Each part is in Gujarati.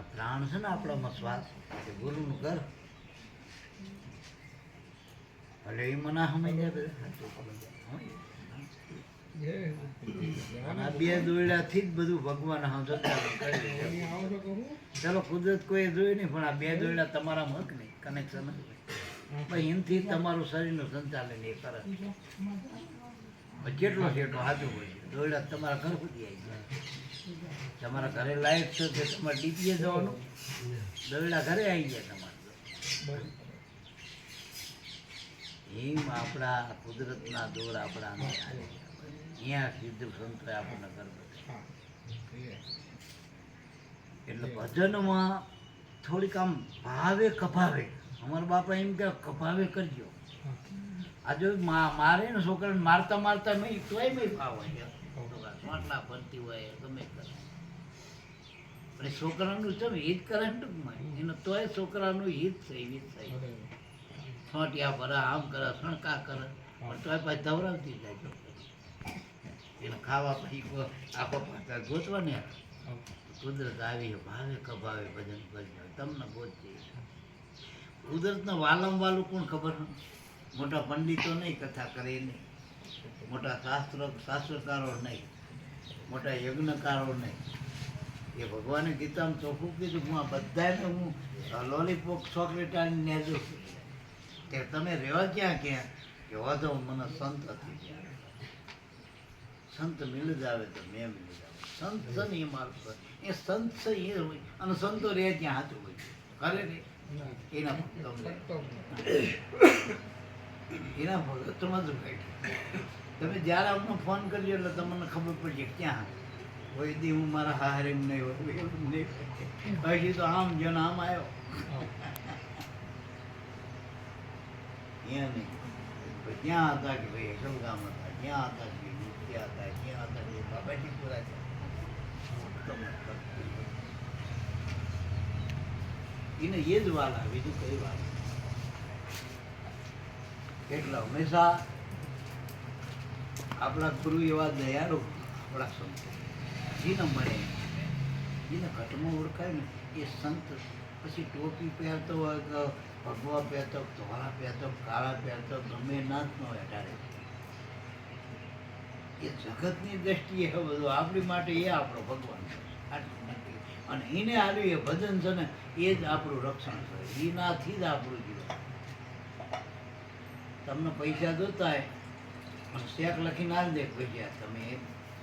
આ પ્રાણ છે ને આપણામાં શ્વાસ એ ગુરુનું ઘર. એટલે એ મને સમજ્યા બધા. બે દોયડાથી જ બધું ભગવાન ચાલો, કુદરત કોઈ જોયું નહીં, પણ આ બે દોયડા તમારા હક નહીં કનેક્શન એનથી તમારું શરીરનું સંચાલન એ કરે. કેટલો કેટલો છેટો હોય છે? દોયડા તમારા ઘર સુધી આવી જાય તમારા ઘરે લાઈટ છે તે તમારે ડીપીએ જવાનું દવેડા ઘરે આવી જાય તમારે એમ આપણા કુદરતના દોર આપણા. અહીંયા સિદ્ધ સંતોએ આપણને બતાવ્યું. એટલે ભજનમાં થોડીક આમ ભાવે કભાવે અમારા બાપા એમ કે કભાવે કરજો આ જો મારે ને છોકરાને મારતા મારતા મેં તોય મેં ભાવ હોય માટલા ભરતી હોય, ગમે કરે અને છોકરાનું છે હિત કરે ને ટૂંકમાં? એનો તોય છોકરાનું હિત થઈ હિત થઈ છોટિયા ભરા, આમ કરે સણકા કરે. પણ તોય પછી ધવરાવતી જાય છોકરી. એને ખાવા પછી આખો પાછા ગોતવા ને કુદરત આવી, ભાવે કભાવે ભજન ભજન. તમને ગોતજે. કુદરતને વાલમ વાલું કોણ ખબર? નથી મોટા પંડિતો નહીં કથા કરે નહીં. મોટા શાસ્ત્ર શાસ્ત્રકારો નહીં. મોટા યજ્ઞકારો નહીં. એ ભગવાને ગીતામાં ચોખ્ખું કીધું? હું આ બધાને હું લોલીપોપ ચોકલેટ આની નેજો કે તમે રહેવા ક્યાં ક્યાં? કે વાંધો મને સંત હતી. સંત મિલ જ આવે તો મેં મિલ જાવ સંત છે ને એ મારું એ સંત છે એ હોય. અને સંતો રહે ત્યાં હાથું હોય. કરે ને. એના ભક્તોને એના ભગતમાં જ તમે જ્યારે અમને ફોન કરજો એટલે તમને ખબર પડશે ક્યાં કોઈ દી, હું મારા હારે નહીં હોય પછી તો આમ જેનો આમ આવ્યો ત્યાં નહીં. ક્યાં હતા કે ભાઈ યશોગામ હતા ક્યાં હતા કે નૃત્ય હતા ક્યાં હતા કે બાબાજી પૂરા છે એને એ જ વાલા બીજું કઈ વાત? એટલે હંમેશા આપણા ગુરુ એવા દયાળુ આપણા સંતો. જેને મળે જેને ઘટમાં ઓળખાય ને, એ સંત પછી ટોપી પહેરતો હોય ભગવા પહેરતો ધોળા પહેરતો કાળા પહેરતો ગમે નાથનો અઢારે. એ જગતની દ્રષ્ટિએ બધું આપણી માટે એ આપણો ભગવાન છે. અને એને આવ્યું એ ભજન છે ને, એ જ આપણું રક્ષણ છે. એનાથી જ આપણું જીવન તમને પૈસા જોતા હોય, પણ ચેક લખીને આવી દે પૈસા. તમે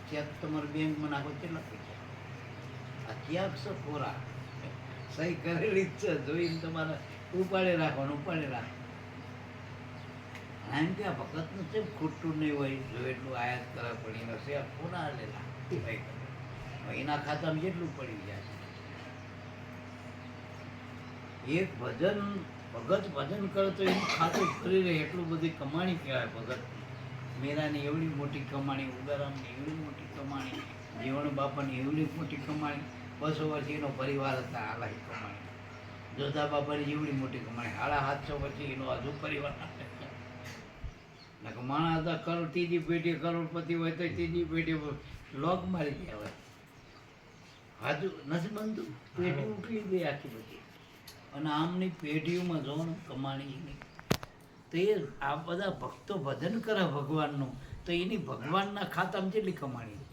ચેક તમારા બેંકમાં નાખો કેટલા પૈસા? આ ચેક છે કોરા સહી કરેલી જ છે. જોઈને તમારે ઉપાડે રાખવાનું ઉપાડે રાખવાનું. કારણ કે આ ભગતનું છે ખોટું નહીં હોય, જો એટલું આયાત કરવા પડી, એનો શેર કોના લેલા એના ખાતામાં જેટલું પડી જાય એક ભજન ભગત ભજન કરે તો એનું ખાતું ફરી રહે, એટલું બધી કમાણી કહેવાય ભગત. મેરાની એવડી મોટી કમાણી ઉદારામની એવડી મોટી કમાણી, જીવણ બાપાની એવડી મોટી કમાણી બસો વર્ષ એનો પરિવાર હતા આલાહી કમાણી. જોધા બાપાની એવડી મોટી કમાણી સાડા સાતસો પછી એનો હજુ પરિવાર. માણસ હતા કરોડ, ત્રીજી પેઢી કરોડપતિ હોય તો ત્રીજી પેઢી લોક મારી ગયા હોય હાજુ નથી બનતું પેઢી ઉઠી ગઈ આખી બધી. અને આમની પેઢીઓમાં જો ને કમાણી તો એ આ બધા ભક્તો ભજન કરે ભગવાનનું, તો એની ભગવાનના ખાતામાં કેટલી કમાણી?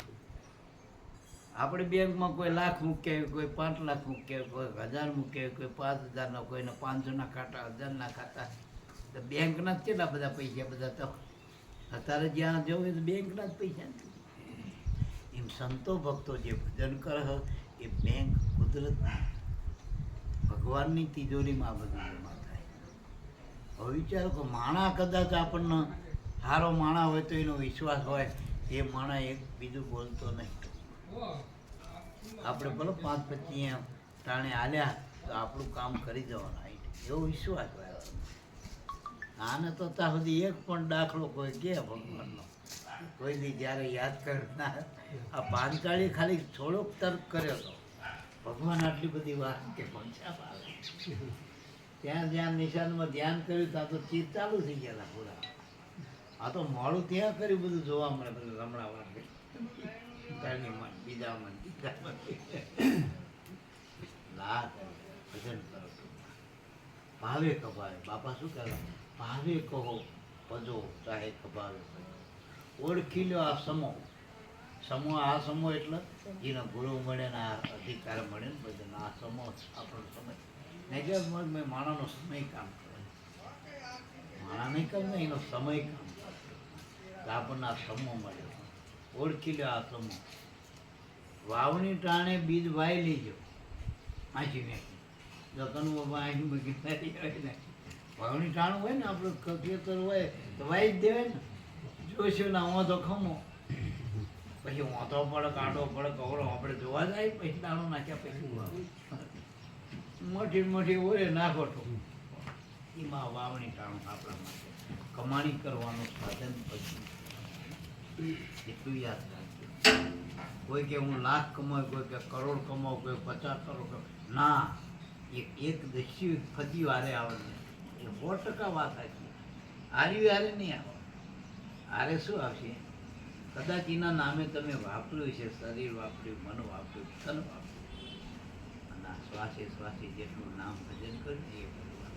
આપણે બેંકમાં કોઈ લાખ મૂક્યા હોય કોઈ પાંચ લાખ મૂક્યા હોય કોઈ હજાર મૂક્યા હોય કોઈ પાંચ હજારના, કોઈને પાંચસોના ખાતા, હજારના ખાતા. તો બેંકના જ કેટલા બધા પૈસા બધા તો? અત્યારે જ્યાં જવું હોય તો બેંકના જ પૈસા એમ સંતો ભક્તો જે ભજન કરે એ બેંક કુદરત ભગવાનની તિજોરીમાં આ બધું જમા થાય. હવે વિચારો કે માણા કદાચ આપણને સારો માણા હોય તો એનો વિશ્વાસ હોય, એ માણા એક બીજું બોલતો નહીં. આપણે ભલે પાંચ પચીસ ટાણે આલ્યા તો આપણું કામ કરી જવાનું એવો વિશ્વાસ હોય આને તો ત્યાં સુધી એક પણ દાખલો કોઈ કે ભગવાનનો. કોઈ દી જ્યારે યાદ કરનાર, આ પાંચાળી ખાલી થોડોક તર્ક કર્યો હતો ભગવાન આટલી બધી વાત કે પંચાપ આવે. ત્યાં જ્યાં નિશાનમાં ધ્યાન કર્યું, ત્યાં તો ચીજ ચાલુ થઈ ગયા પૂરા. આ તો મોડું ત્યાં કર્યું બધું જોવા મળે બધું રમણાવા મન બીજા મન બીજા મન ના ભજન કરો ભાવે કપાવે બાપા શું કહેવા ભાવે કહો પજો ચાહે કપાવે ઓળખી લો આ સમો સમો આ સમૂહ એટલે જેનો ગુરુ મળે ને આ અધિકાર મળે ને બધાને આ સમૂહ આપણો સમય. કે મેં માણાનો સમય કામ કરે. માણા નહીં કરે એનો સમય કામ કરે. આપણને આ સમૂહ મળ્યો ઓળખી લો આ સમૂહ. વાવણી ટાણે બીજ વાઈ લેજો. આંચી નાખી. જો કનું બાબા આંચી મૂકી નાખી. વાવણી ટાણું હોય ને, આપણું ખેતર હોય, તો વાઈ જ દેવાય ને. જોઈશું ને, આમાં તો ખમો. પછી વાંધો પડે કાંટો પડે કવરો આપણે જોવા જાય, પછી દાણો નાખ્યા પછી મોટી મોટી ઓરે નાખો તો. એમાં વાવણી ટાણું આપણા માટે. કમાણી કરવાનું સાધન પછી. એટલું યાદ રાખજો. કોઈ કે હું લાખ કમાવ કોઈ કે કરોડ કમાઉં, કોઈ પચાસ કરોડ કમાવ ના એક એક દસ્યુ ફતી વારે આવે એ સો ટકા વાત સાચી. હારી વારે નહીં આવે. હારે શું આવશે? કદાચ એના નામે તમે વાપર્યું છે, શરીર વાપર્યું, મન વાપર્યું, તન વાપર્યું. અને આ શ્વાસે શ્વાસે જેટલું નામ ભજન કર્યું એ ભગવાન.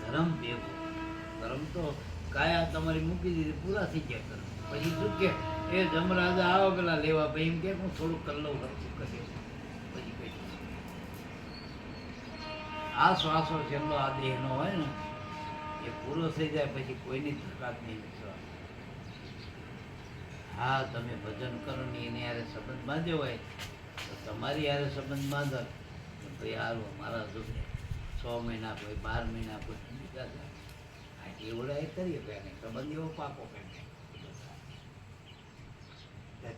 ધર્મ દેવો ધર્મ તો કાયા તમારી મૂકી દીધી, પૂરા થઈ ગયા ધર્મ. પછી શું કે, એ જમરાજા, આવો પેલા લેવા. ભાઈ એમ કે, હું થોડુંક કલ્લો લઉં હરખું કરી પછી કઈ આ શ્વાસો છેલ્લો આ દેહનો હોય ને, એ પૂરો થઈ જાય, પછી કોઈની થકાત નહીં શ્વાસ. હા, તમે ભજન કરો ને એને યારે સંબંધ બાંધ્યો હોય, તો તમારી યારે સંબંધ બાંધો. ભાઈ હારું અમારા દુઃખે છ મહિના કોઈ બાર મહિના કોઈ બીજા થાય આ એવડા એ કરીએ ભાઈ સંબંધ એવો પાકો કે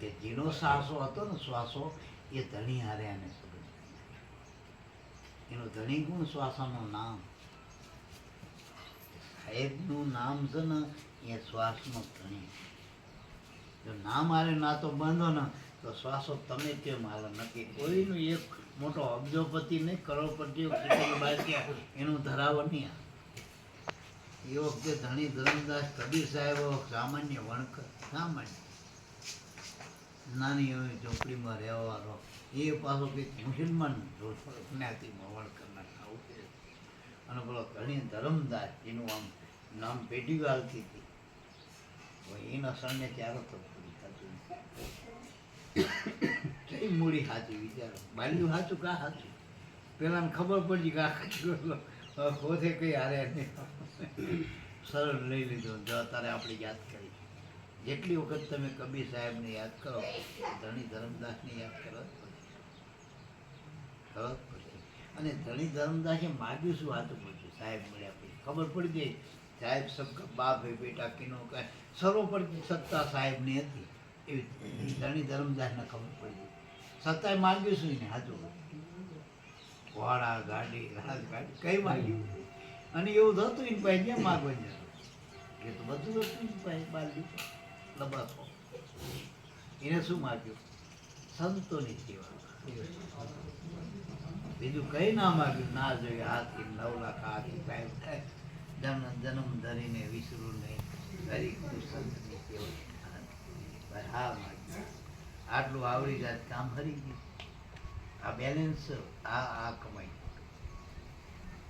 કે જીનો શ્વાસો હતો ને શ્વાસો, એ ધણી હારે આને સંબંધ એનો ધણી ગુણ શ્વાસોનું નામ. સાહેબનું નામ છે ને એ શ્વાસનો ધણી. જો મારે, ના તો બાંધો ને. તો શ્વાસો તમે કેમ હાલો નક્કી કોઈનું એક મોટો અબજોપતિ નહીં, કરોડપતિ એનું ધરાવો નહીં એ વખતે ધણી ધરમદાસ કબીર સાહેબ સામાન્ય વણકર, સામાન્ય. નાની એવી ઝોપડીમાં રહેવાનો. એ પાછો કંઈક મુસલમાન જ્ઞાતિમાં વણકરના આવું અને પેલો ધણી ધરમદાસ, એનું આમ નામ પેઢી હાલતી હતી એના સણને થતો થતું? કઈ મૂડી સાચી વિચારો. બાલ્યું સાચું કા સાચું પેલાને ખબર પડી કે આ પોતે કઈ હારે સરળ લઈ લીધો. અત્યારે આપણે યાદ કરી. જેટલી વખત તમે કબીર સાહેબને યાદ કરો, ધણી ધરમદાસને યાદ કરો પડશે. અને ધણી ધરમદાસે માગ્યું શું હાથું પૂછ્યું? સાહેબ મળ્યા પછી. ખબર પડી ગઈ? સાહેબ સબકા બાપ હે બેટા, કિનો કાંઈ સર્વોપર સત્તા સાહેબની હતી. એવી ધણી ધર્મદાસને ખબર પડી સત્તાએ માગ્યું શું એને? હાજુ ઘોડા, ગાડી રાજગાડી કઈ માગ્યું? અને એવું થતું એને પાસે ક્યાં માગવા જતું એ તો બધું હતું એની પાસે બાલ્યું લબાસો. એને શું માગ્યું? સંતોની સેવા. બીજું કઈ ના માગ્યું? ના જોઈએ, હાથી નવ લાખ હાથી કાંઈ થાય જન્મ જન્મ ધરીને વિસરું નહીં. દરેક સંતની સેવા. હા આટલું આવડી જાય કામ હરી ગયું. આ બેલેન્સ આ આ કમાઈ.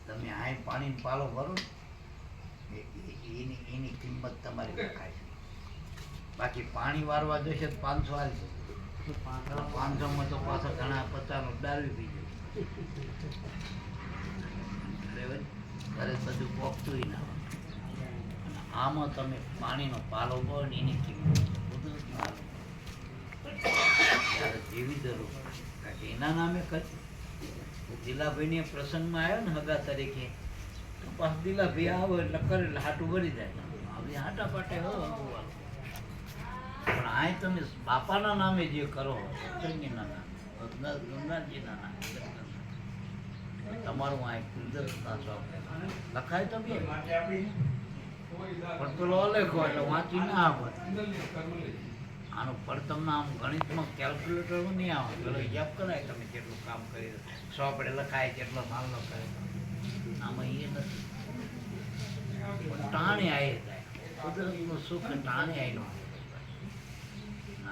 તમે આ પાણી પાલો ભરો એની એની કિંમત તમારી રખાય છે. બાકી પાણી વારવા જશે તો પાંચસો હાલશે પાંચસોમાં તો પાછા ઘણા પચાસનો ડાલવી થઈ જશે. ઘરે બધું પોપતું ના. આમાં તમે પાણીનો પાલો ભરો એની કિંમત. ત્યારે એના નામે કચ્છ દિલાભાઈને પ્રસંગમાં આવ્યો ને હગા તરીકે પાછ દિલાભાઈ આવો એટલે કરે એટલે હાટું ભરી જાય. હવે હાટા પાટે હો પણ આ તમે બાપાના નામે જે કરો સત્સંગીના નામે ગંગા- ગંગાજીના નામે. તમારું આ કુદરતના છો લખાય તો બે. પણ પેલો અલેખો એટલે વાંચી ના આવે. આનું પડતમ આમ ગણિતમાં કેલ્ક્યુલેટર નહીં આવે પેલો હિસાબ કરાય તમે કેટલું કામ કરી. સો આપણે લખાય કેટલો માલ લખાય આમાં એ નથી ટાણે આવી કુદરતનું સુખ ટાણે આવીને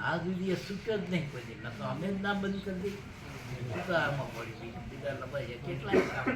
આ સુધી એ સુખ જ નહીં કોઈ ન તો અમે જ ના બંધ કરી દઈએ. શું પડી? બીજું બીજા લબાઈ કેટલાય કામ.